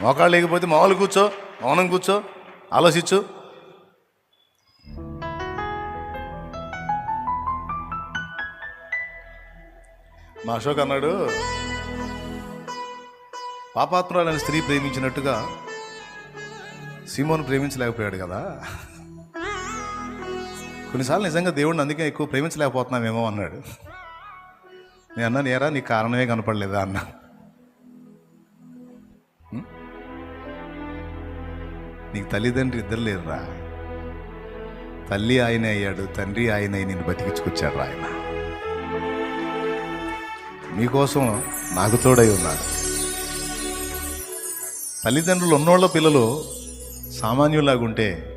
మోకాళ్ళు లేకపోతే మామూలు కూర్చో మౌనం కూర్చో ఆలోచించు. మా అశోక్ అన్నాడు పాపాత్మురాలని స్త్రీ ప్రేమించినట్టుగా సీమోను ప్రేమించలేకపోయాడు కదా. కొన్నిసార్లు నిజంగా దేవుడిని అందుకే ఎక్కువ ప్రేమించలేకపోతున్నామేమో అన్నాడు. నేను అన్నాను ఏరా నీ కారణమే కనపడలేదా? అన్నా నీకు తల్లిదండ్రి ఇద్దరు లేరురా. తల్లి ఆయన అయ్యాడు తండ్రి ఆయన అయి నిన్ను బతికించుకొచ్చాడు ఆయన మీకోసం నాకు తోడై ఉన్నాడు. తల్లిదండ్రులు ఉన్నోళ్ళ పిల్లలు సామాన్యులాగుంటే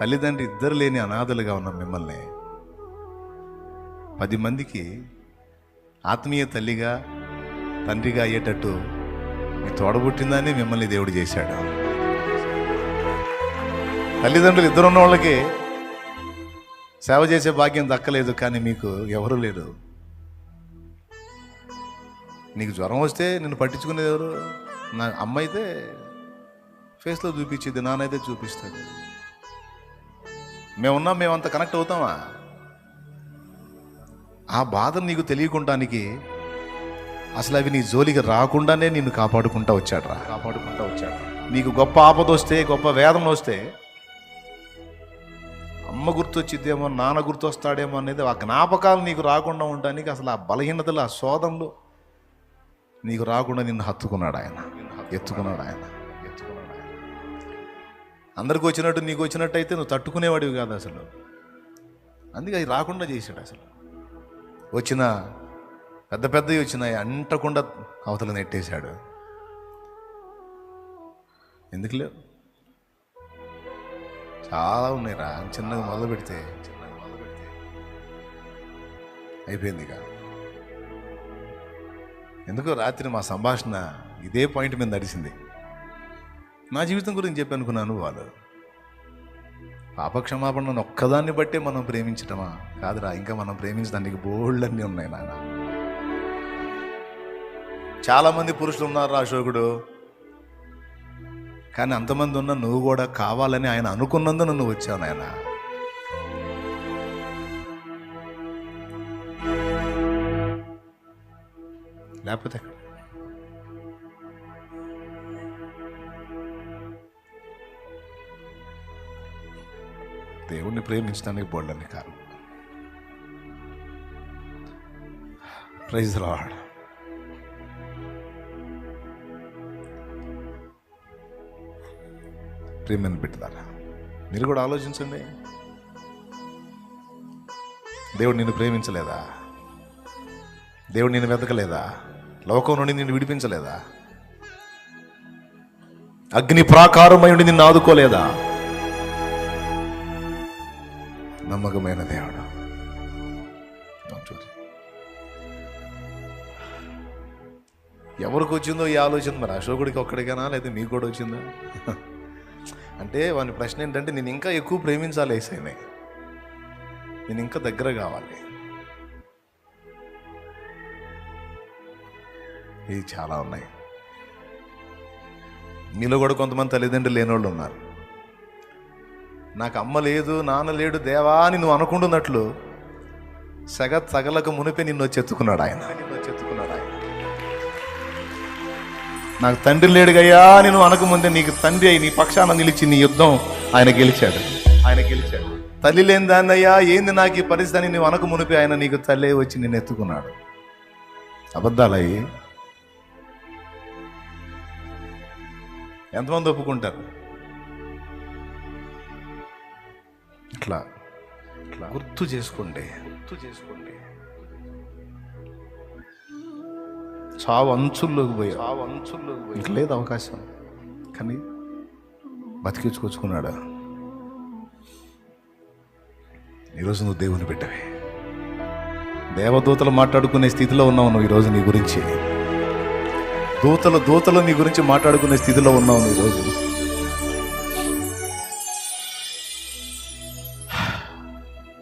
తల్లిదండ్రి ఇద్దరు లేని అనాథలుగా ఉన్న మిమ్మల్ని. పది మందికి ఆత్మీయ తల్లిగా తండ్రిగా అయ్యేటట్టు మీ తోడబుట్టిందని మిమ్మల్ని దేవుడు చేశాడు. తల్లిదండ్రులు ఇద్దరు ఉన్న వాళ్ళకి సేవ చేసే భాగ్యం దక్కలేదు కానీ మీకు ఎవరు లేరు. నీకు జ్వరం వస్తే నిన్ను పట్టించుకునేది ఎవరు? నా అమ్మ అయితే ఫేస్లో చూపించేది నాన్నైతే చూపిస్తుంది మేమున్నా మేమంత కనెక్ట్ అవుతామా? ఆ బాధ నీకు తెలియకుండానికి అసలు అవి నీ జోలికి రాకుండానే నిన్ను కాపాడుకుంటా వచ్చాడు రా కాపాడుకుంటా వచ్చాడు. నీకు గొప్ప ఆపద వస్తే గొప్ప వేదన వస్తే అమ్మ గుర్తొచ్చిద్దేమో నాన్న గుర్తొస్తాడేమో అనేది ఆ జ్ఞాపకాలు నీకు రాకుండా ఉండడానికి అసలు ఆ బలహీనతలు ఆ శోధనలు నీకు రాకుండా నిన్ను హత్తుకున్నాడు ఆయన. ఎత్తుకున్నాడు ఆయన. ఎత్తుకున్నాడు ఆయన. అందరికి వచ్చినట్టు నీకు వచ్చినట్టు అయితే నువ్వు తట్టుకునేవాడివి కాదు అసలు. అందుకే అది రాకుండా చేశాడు అసలు. వచ్చిన పెద్ద పెద్దవి వచ్చినాయి అంటకుండా అవతల నెట్టేశాడు. ఎందుకు లేవు? చాలా ఉన్నాయి రా చిన్నగా మొదలు పెడితే. చిన్నగా మొదలు పెడితే. అయిపోయింది ఇక. ఎందుకో రాత్రి మా సంభాషణ ఇదే పాయింట్ మీద నడిచింది. నా జీవితం గురించి చెప్పి అనుకున్నాను వాళ్ళు. పాపక్షమాపణను ఒక్కదాన్ని బట్టే మనం ప్రేమించటమా? కాదురా ఇంకా మనం ప్రేమించడానికి బోల్డ్ అన్నీ ఉన్నాయి నాన్న చాలామంది పురుషులు ఉన్నారు అశోకుడు. కానీ అంతమంది ఉన్న నువ్వు కూడా కావాలని ఆయన అనుకున్నందున నువ్వు వచ్చావు ఆయన లేకపోతే దేవుణ్ణి ప్రేమించడానికి బోల్డని కారణం. ప్రైజ్ రాడ్ ప్రేమను పెట్టుదారా మీరు కూడా ఆలోచించండి. దేవుడు నిన్ను ప్రేమించలేదా? దేవుడు నిన్ను వెతకలేదా? లోకం నుండి నిన్ను విడిపించలేదా? అగ్ని ప్రాకారమై ఉండి నిన్ను ఆదుకోలేదా? నమ్మకమైన దేవుడు. ఎవరికి వచ్చిందో ఈ ఆలోచన మరి? అశోకుడికి ఒక్కడికైనా? లేదా మీకు కూడా వచ్చిందా? అంటే వాని ప్రశ్న ఏంటంటే నేను ఇంకా ఎక్కువ ప్రేమించాలి ఏసైని నేను ఇంకా దగ్గర కావాలి. ఇవి చాలా ఉన్నాయి. మీలో కూడా కొంతమంది తల్లిదండ్రులు లేనోళ్ళు ఉన్నారు. నాకు అమ్మ లేదు నాన్న లేడు దేవా అని నువ్వు అనుకుంటున్నట్లు సగ సగలకు మునిపే నిన్ను వచ్చి ఎత్తుకున్నాడు ఆయన. నిన్ను వచ్చి ఎత్తుకున్నాడు ఆయన. నాకు తండ్రి లేడుగయ్యా నేను అనకముందే నీకు తండ్రి అయి నీ పక్షాన నిలిచి నీ యుద్ధం ఆయన గెలిచాడు. ఆయన గెలిచాడు. తల్లి లేని దాన్నయ్యా ఏంది నాకు ఈ పరిస్థితి అని నువ్వు అనక మునిపి ఆయన నీకు తల్లి వచ్చి నేను ఎత్తుకున్నాడు. అబద్ధాలయ్యి. ఎంతమంది ఒప్పుకుంటారు? ఇట్లా ఇట్లా గుర్తు చేసుకోండి. గుర్తు చేసుకోండి. చావు అంచుల్లోకి పోయా చావు అంచుల్లోకి పోయి లేదు అవకాశం. కానీ బతికించుకొచ్చుకున్నాడు? ఈరోజు నువ్వు దేవుని బిడ్డవే. దేవదూతలు మాట్లాడుకునే స్థితిలో ఉన్నావు నువ్వు ఈరోజు నీ గురించి. దూతలు దూతలు నీ గురించి మాట్లాడుకునే స్థితిలో ఉన్నావు ఈరోజు